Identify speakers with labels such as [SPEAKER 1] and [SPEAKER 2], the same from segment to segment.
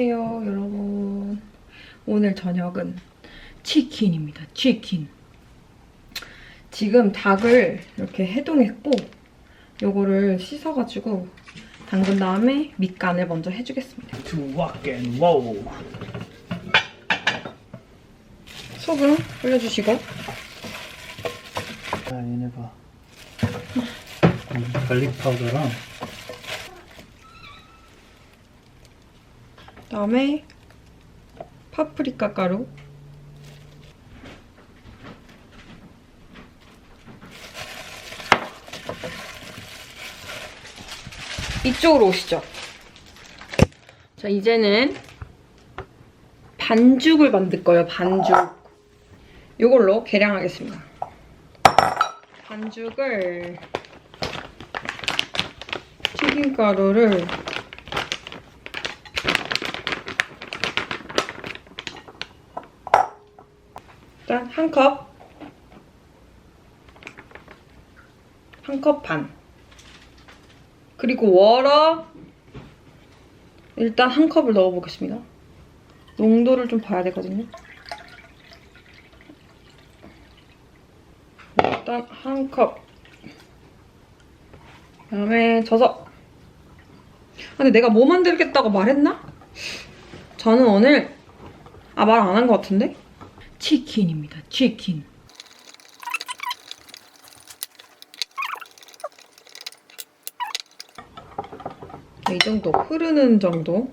[SPEAKER 1] 안녕하세요, 여러분. 오늘 저녁은 치킨입니다. 치킨. 지금 닭을 이렇게 해동했고 요거를 씻어가지고 담근 다음에 밑간을 먼저 해주겠습니다. 소금 뿌려주시고
[SPEAKER 2] 자, 얘네 봐. 음, 갈릭 파우더랑
[SPEAKER 1] 다음에 파프리카 가루 이쪽으로 오시죠. 자, 이제는 반죽을 만들 거예요, 반죽. 이걸로 계량하겠습니다. 반죽을 튀김가루를 한 컵, 한 컵 반. 그리고 워러 일단 한 컵을 넣어보겠습니다. 농도를 좀 봐야 되거든요. 일단 한 컵. 그 다음에 져서. 아, 근데 내가 뭐 만들겠다고 말했나? 저는 오늘 아 말 안 한 것 같은데? 치킨입니다. 치킨. 이 정도 흐르는 정도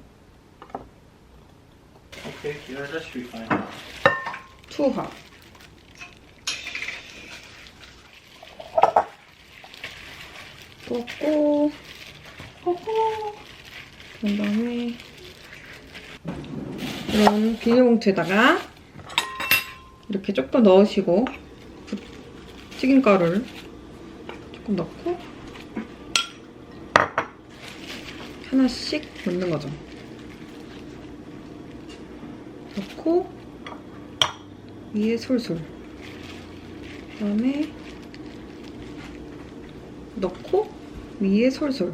[SPEAKER 2] Okay, yeah, that should be fine.
[SPEAKER 1] 투하. 꽂고 호호. 그런 다음에 이런 비닐봉투에다가 이렇게 조금 넣으시고 부- 튀김가루를 조금 넣고 하나씩 넣는 거죠. 넣고 위에 솔솔 그다음에 넣고 위에 솔솔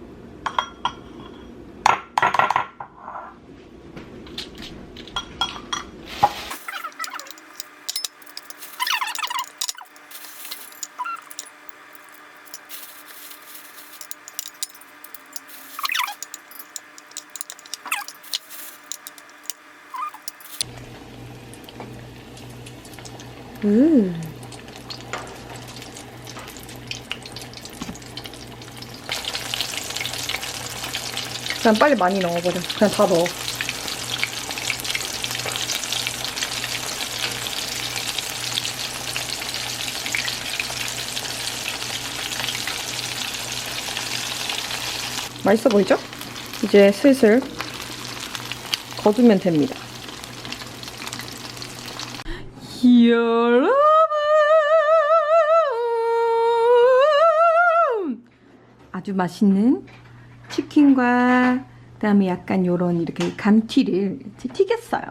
[SPEAKER 1] 음. 그냥 빨리 많이 넣어버려. 그냥 다 넣어. 맛있어 보이죠? 이제 슬슬 거두면 됩니다. 여러분 아주 맛있는 치킨과 그다음에 약간 요런 이렇게 감튀를 튀겼어요.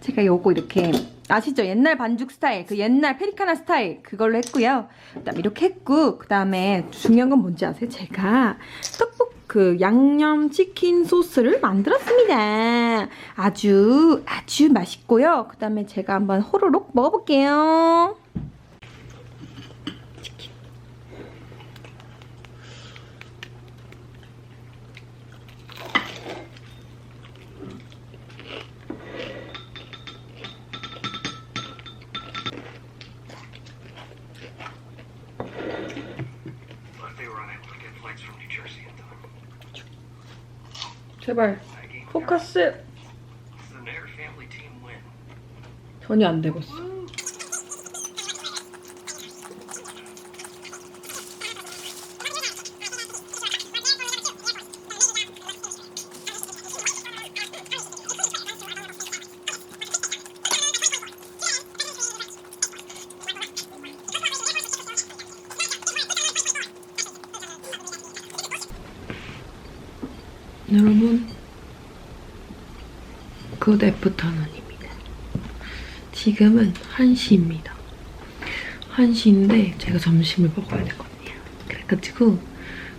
[SPEAKER 1] 제가 요거 이렇게 아시죠? 옛날 반죽 스타일, 그 옛날 페리카나 스타일 그걸로 했고요. 그다음에 이렇게 했고 그다음에 중요한 건 뭔지 아세요? 제가 떡볶 그 양념 치킨 소스를 만들었습니다. 아주 아주 맛있고요. 그 다음에 제가 한번 호로록 먹어볼게요. 제발 포커스. 전혀 안 되고 있어. 여러분, 굿 애프터눈입니다. 지금은 1시입니다. 1시인데 제가 점심을 먹어야 되거든요. 그래가지고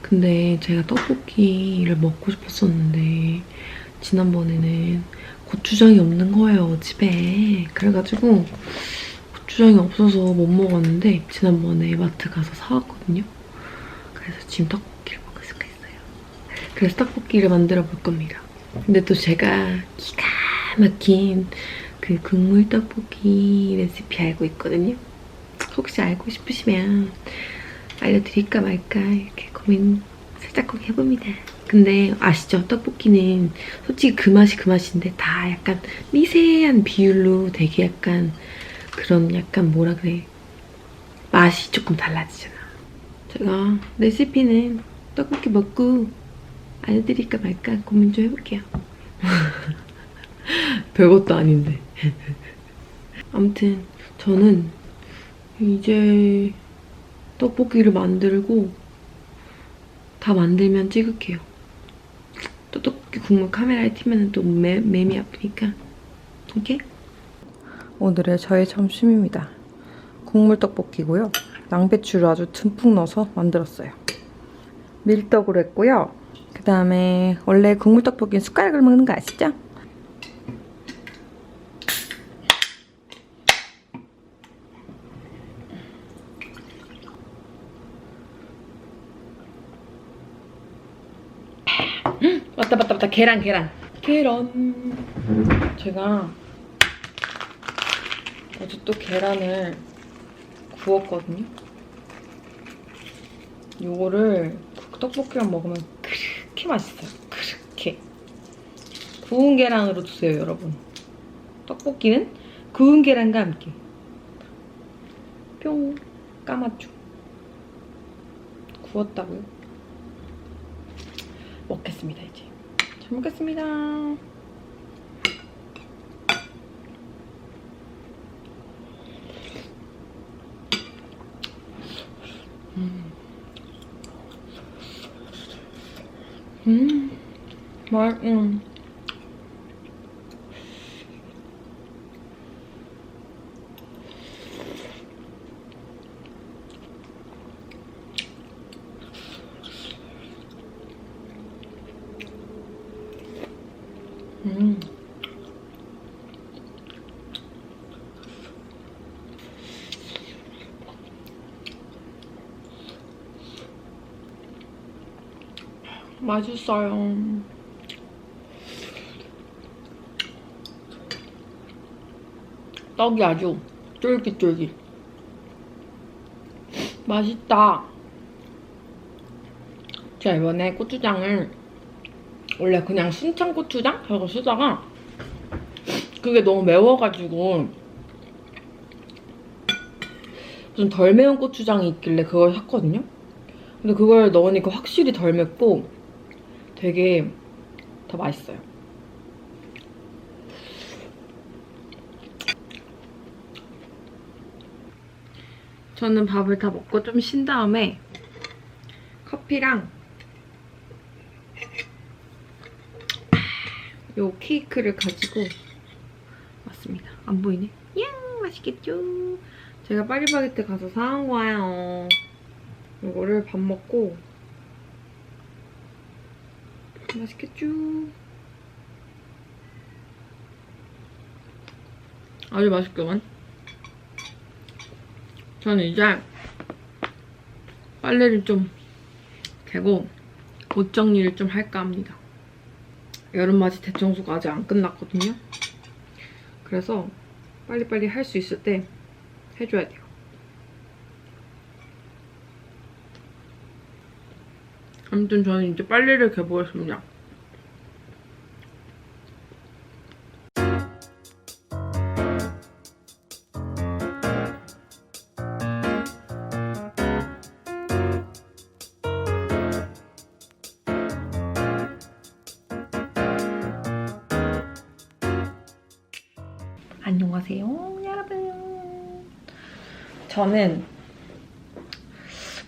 [SPEAKER 1] 근데 제가 떡볶이를 먹고 싶었었는데 지난번에는 고추장이 없는 거예요, 집에. 그래가지고 고추장이 없어서 못 먹었는데 지난번에 마트 가서 사왔거든요. 그래서 지금 떡볶이를 먹을 수가 있어요. 그래서 떡볶이를 만들어 볼 겁니다. 근데 또 제가 기가 막힌 그 국물 떡볶이 레시피 알고 있거든요. 혹시 알고 싶으시면 알려드릴까 말까 이렇게 고민 살짝 꼭 해봅니다. 근데 아시죠? 떡볶이는 솔직히 그 맛이 그 맛인데 다 약간 미세한 비율로 되게 약간 그런 약간 뭐라 그래 맛이 조금 달라지잖아. 제가 레시피는 떡볶이 먹고 알려드릴까 말까 고민 좀 해볼게요. 별것도 아닌데. 아무튼 저는 이제 떡볶이를 만들고 다 만들면 찍을게요. 또 떡볶이 국물 카메라에 튀면 또 매, 매미 아프니까. 오케이?
[SPEAKER 3] 오늘의 저의 점심입니다. 국물 떡볶이고요. 양배추를 아주 듬뿍 넣어서 만들었어요. 밀떡으로 했고요. 그 다음에 원래 국물 떡볶이는 숟가락으로 먹는 거 아시죠?
[SPEAKER 1] 맞다 맞다 맞다. 계란 계란. 계란. 제가 어제 또 계란을 구웠거든요. 요거를 그 떡볶이랑 먹으면 그렇게 맛있어요. 그렇게. 구운 계란으로 드세요 여러분. 떡볶이는 구운 계란과 함께. 뿅. 까맣죠 구웠다고요? 먹겠습니다 이제 잘 먹겠습니다 음, 말, 음. 음. 맛있어요. 떡이 아주 쫄깃쫄깃. 맛있다. 제가 이번에 고추장을 원래 그냥 순창 고추장 하고 쓰다가 그게 너무 매워가지고 좀 덜 매운 고추장이 있길래 그걸 샀거든요. 근데 그걸 넣으니까 확실히 덜 맵고 되게 더 맛있어요. 저는 밥을 다 먹고 좀 쉰 다음에 커피랑 요 케이크를 가지고 왔습니다. 안 보이네? 야 맛있겠죠? 제가 파리바게뜨 가서 사온 거예요. 이거를 밥 먹고 맛있겠죠? 아주 맛있구만. 저는 이제 빨래를 좀 개고 옷 정리를 좀 할까 합니다. 여름맞이 대청소가 아직 안 끝났거든요. 그래서 빨리빨리 할 수 있을 때 해줘야 돼요. 아무튼 저는 이제 빨래를 개보겠습니다. 안녕하세요, 여러분. 저는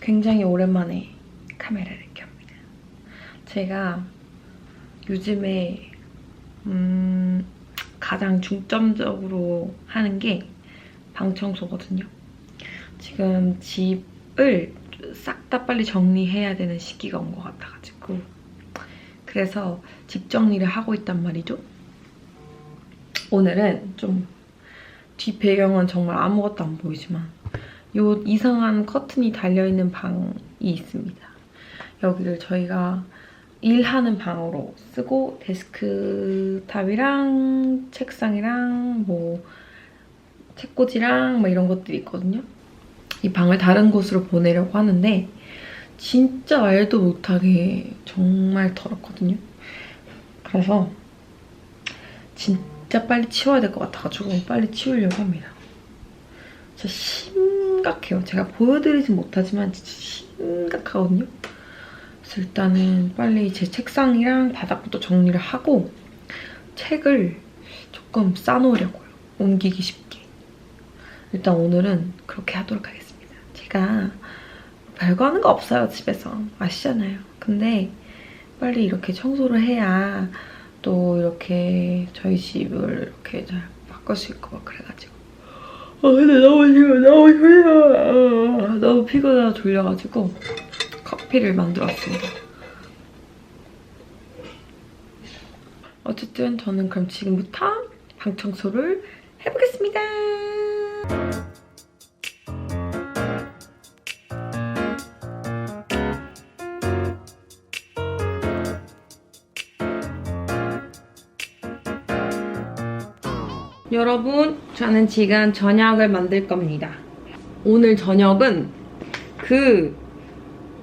[SPEAKER 1] 굉장히 오랜만에. 제가 요즘에 음, 가장 중점적으로 하는 게 방청소거든요. 지금 집을 싹 다 빨리 정리해야 되는 시기가 온 것 같아가지고 그래서 집 정리를 하고 있단 말이죠. 오늘은 좀 뒷배경은 정말 아무것도 안 보이지만 요 이상한 커튼이 달려있는 방이 있습니다. 여기를 저희가 일하는 방으로 쓰고 데스크탑이랑 책상이랑 뭐 책꽂이랑 뭐 이런 것들이 있거든요. 이 방을 다른 곳으로 보내려고 하는데 진짜 말도 못하게 정말 더럽거든요. 그래서 진짜 빨리 치워야 될 것 같아가지고 빨리 치우려고 합니다. 진짜 심각해요. 제가 보여드리진 못하지만 진짜 심각하거든요. 그래서 일단은 빨리 제 책상이랑 바닥부터 정리를 하고 책을 조금 싸놓으려고요. 옮기기 쉽게. 일단 오늘은 그렇게 하도록 하겠습니다. 제가 별거 하는 거 없어요, 집에서. 아시잖아요. 근데 빨리 이렇게 청소를 해야 또 이렇게 저희 집을 이렇게 잘 바꿀 수 있고 막 그래가지고. 아, 근데 너무 피곤해, 너무 피곤해. 아, 너무 피곤하다 졸려가지고 커피를 만들었습니다. 어쨌든 저는 그럼 지금부터 방 청소를 해보겠습니다. 여러분, 저는 지금 저녁을 만들 겁니다. 오늘 저녁은 그,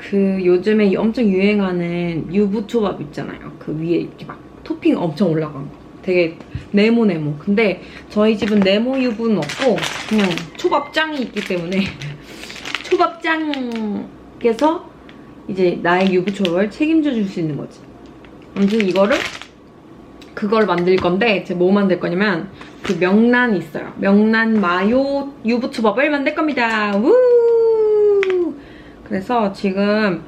[SPEAKER 1] 그 요즘에 엄청 유행하는 유부초밥 있잖아요. 그 위에 이렇게 막 토핑 엄청 올라간 거. 되게 네모네모. 근데 저희 집은 네모 유부는 없고 그냥 초밥장이 있기 때문에 초밥장께서 이제 나의 유부초밥을 책임져 줄 수 있는 거지. 아무튼 이거를 그걸 만들 건데 제가 뭐 만들 거냐면 그 명란이 있어요. 명란 마요 유부초밥을 만들 겁니다. 우! 그래서 지금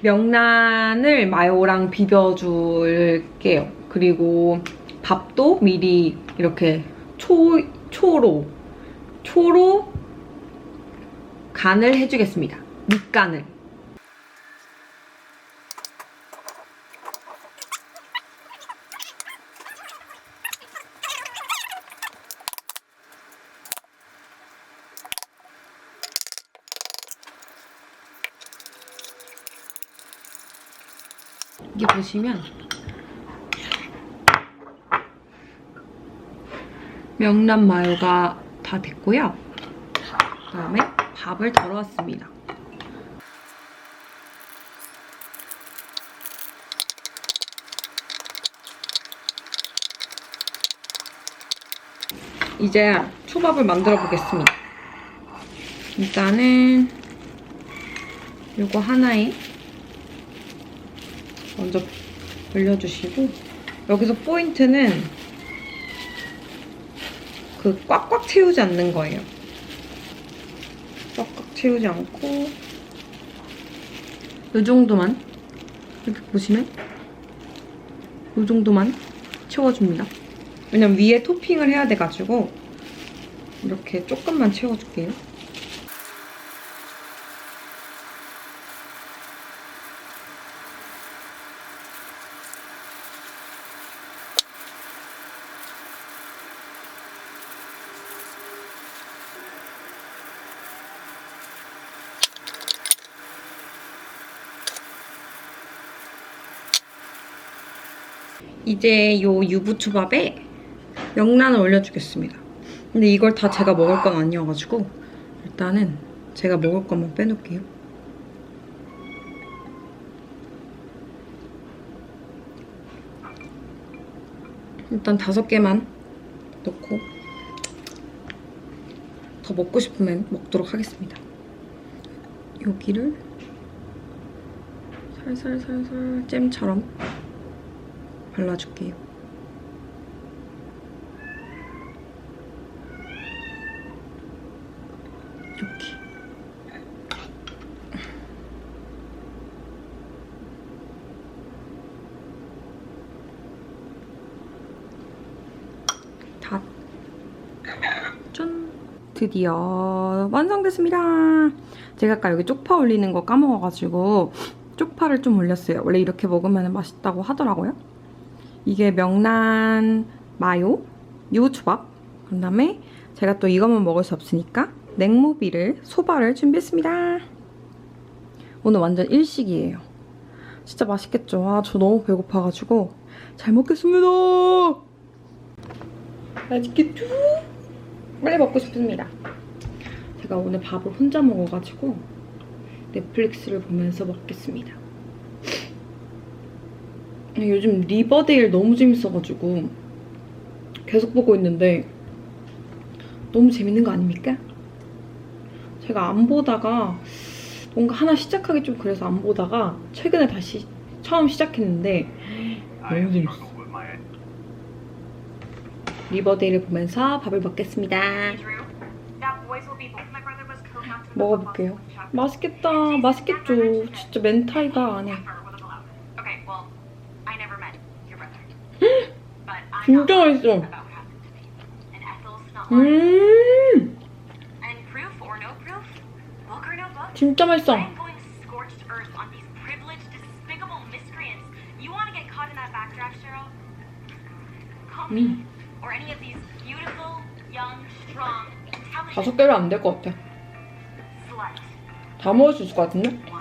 [SPEAKER 1] 명란을 마요랑 비벼줄게요. 그리고 밥도 미리 이렇게 초, 초로 초로 간을 해주겠습니다. 밑간을. 이게 보시면 명란 마요가 다 됐고요. 그 다음에 밥을 덜어왔습니다. 이제 초밥을 만들어 보겠습니다. 일단은 요거 하나에 먼저 올려주시고 여기서 포인트는 그 꽉꽉 채우지 않는 거예요. 꽉꽉 채우지 않고 이 정도만 이렇게 보시면 이 정도만 채워줍니다. 왜냐면 위에 토핑을 해야 돼가지고 이렇게 조금만 채워줄게요. 이제 요 유부초밥에 명란을 올려주겠습니다. 근데 이걸 다 제가 먹을 건 아니어가지고 일단은 제가 먹을 것만 빼놓을게요. 일단 다섯 개만 넣고 더 먹고 싶으면 먹도록 하겠습니다. 여기를 살살살살 잼처럼 발라줄게요. 이렇게. 다. 짠! 드디어 완성됐습니다. 제가 아까 여기 쪽파 올리는 거 까먹어가지고 쪽파를 좀 올렸어요. 원래 이렇게 먹으면 맛있다고 하더라고요. 이게 명란 마요, 유부초밥. 그 다음에 제가 또 이것만 먹을 수 없으니까 냉모비를, 소바를 준비했습니다. 오늘 완전 일식이에요. 진짜 맛있겠죠? 아, 저 너무 배고파가지고 잘 먹겠습니다. 맛있겠죠? 빨리 먹고 싶습니다. 제가 오늘 밥을 혼자 먹어가지고 넷플릭스를 보면서 먹겠습니다. 요즘 리버데일 너무 재밌어가지고 계속 보고 있는데 너무 재밌는 거 아닙니까? 제가 안 보다가 뭔가 하나 시작하기 좀 그래서 안 보다가 최근에 다시 처음 시작했는데 너무 재밌어. 리버데일을 보면서 밥을 먹겠습니다. 먹어볼게요. 맛있겠다. 맛있겠죠. 진짜 멘타이가 안에.
[SPEAKER 3] Okay, well, I never met your brother. but I
[SPEAKER 1] 진짜 맛있어. Mm. 음, 진짜 맛있어. 다섯 개를 안될 것 같아. 다 먹을 수 있을 것 같은데?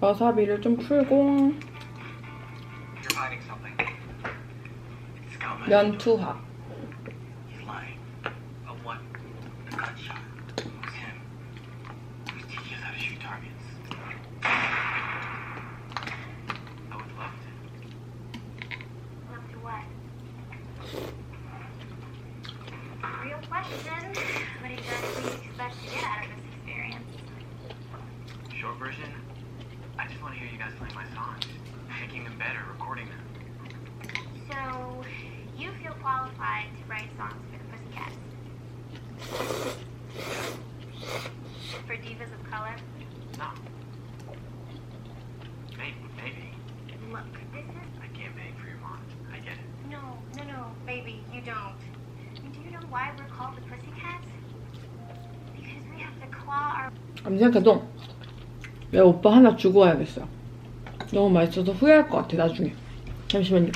[SPEAKER 1] 와사비를 좀 풀고. 면투합.
[SPEAKER 3] Look, this is
[SPEAKER 4] I can't beg for your mom. I get it.
[SPEAKER 3] No, no, no, baby, you don't. And do you know why we're called the Pussycats? Because we have to claw our
[SPEAKER 1] 아무리 생각해도 내 오빠 하나 주고 와야겠어요. 너무 맛있어서 후회할 것 같아 나중에. 잠시만요.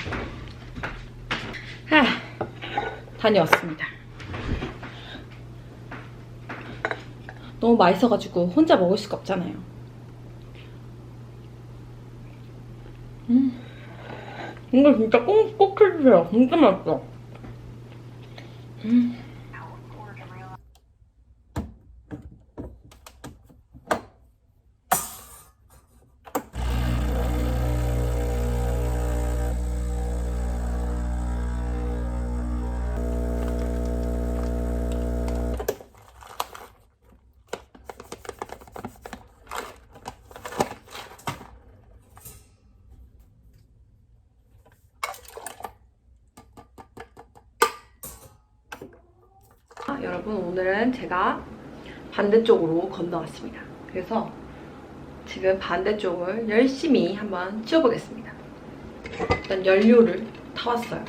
[SPEAKER 1] 하, 다녀왔습니다. 너무 맛있어가지고 혼자 먹을 수가 없잖아요. 이거 진짜 꼭, 꼭 해주세요. 진짜 맛있어. 음. 아, 여러분 오늘은 제가 반대쪽으로 건너왔습니다. 그래서 지금 반대쪽을 열심히 한번 치워보겠습니다. 일단 연료를 타왔어요.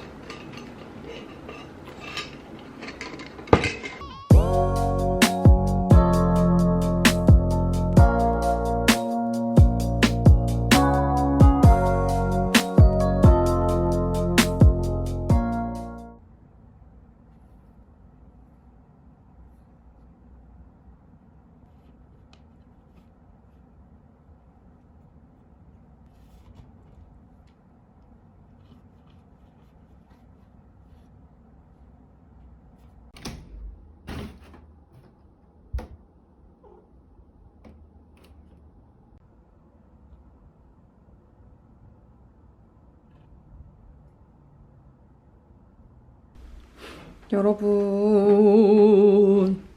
[SPEAKER 1] 여러분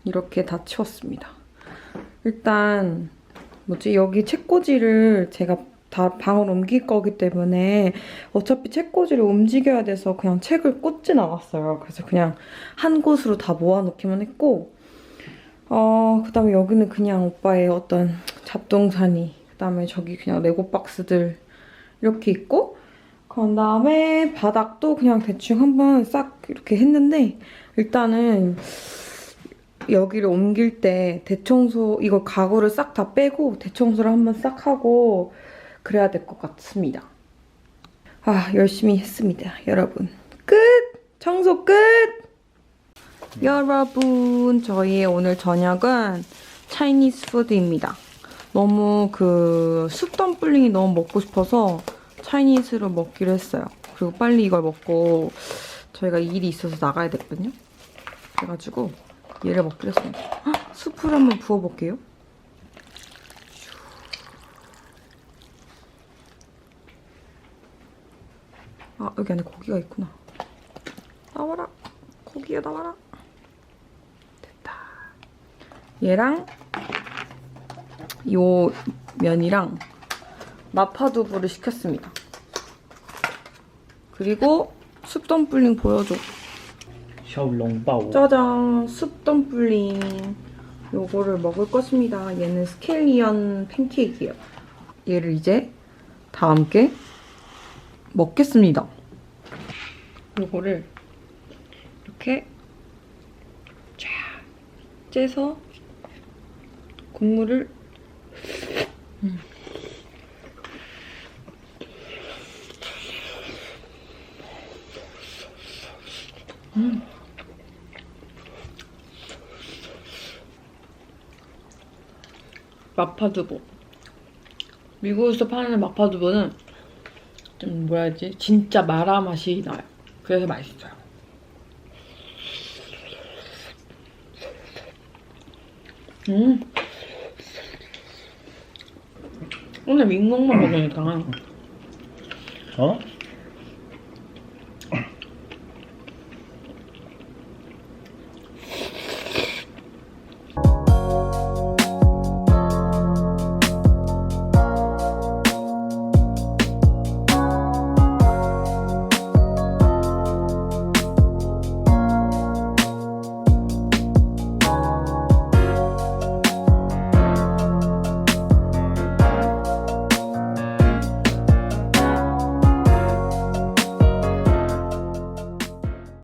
[SPEAKER 1] 이렇게 다 치웠습니다. 일단 뭐지 여기 책꽂이를 제가 다 방을 옮길 거기 때문에 어차피 책꽂이를 움직여야 돼서 그냥 책을 꽂진 않았어요. 그래서 그냥 한 곳으로 다 모아놓기만 했고 어 그다음에 여기는 그냥 오빠의 어떤 잡동사니 그다음에 저기 그냥 레고 박스들 이렇게 있고 그런 다음에 바닥도 그냥 대충 한번 싹 이렇게 했는데 일단은 여기를 옮길 때 대청소 이거 가구를 싹 다 빼고 대청소를 한번 싹 하고 그래야 될 것 같습니다. 아 열심히 했습니다, 여러분. 끝! 청소 끝! 여러분 저희의 오늘 저녁은 차이니스 푸드입니다. 너무 그 쑥덤플링이 너무 먹고 싶어서 차이니스로 먹기로 했어요. 그리고 빨리 이걸 먹고 저희가 일이 있어서 나가야 되거든요. 그래가지고 얘를 먹기로 했습니다. 헉, 수프를 한번 부어볼게요. 아 여기 안에 고기가 있구나. 나와라. 고기가 나와라. 됐다. 얘랑 요 면이랑 마파두부를 시켰습니다. 그리고 숯덤뿔링 보여줘.
[SPEAKER 2] 샤울롱바오.
[SPEAKER 1] 짜잔, 숯덤뿔링. 요거를 먹을 것입니다. 얘는 스켈리언 팬케이크예요. 얘를 이제 다 함께 먹겠습니다. 요거를 이렇게 쫙 째서 국물을 음. 음. 마파두부. 미국에서 파는 마파두부는 좀 뭐라 해야지 진짜 마라 맛이 나요. 그래서 맛있어요. 음. 오늘 민국만 먹으니까
[SPEAKER 2] 哦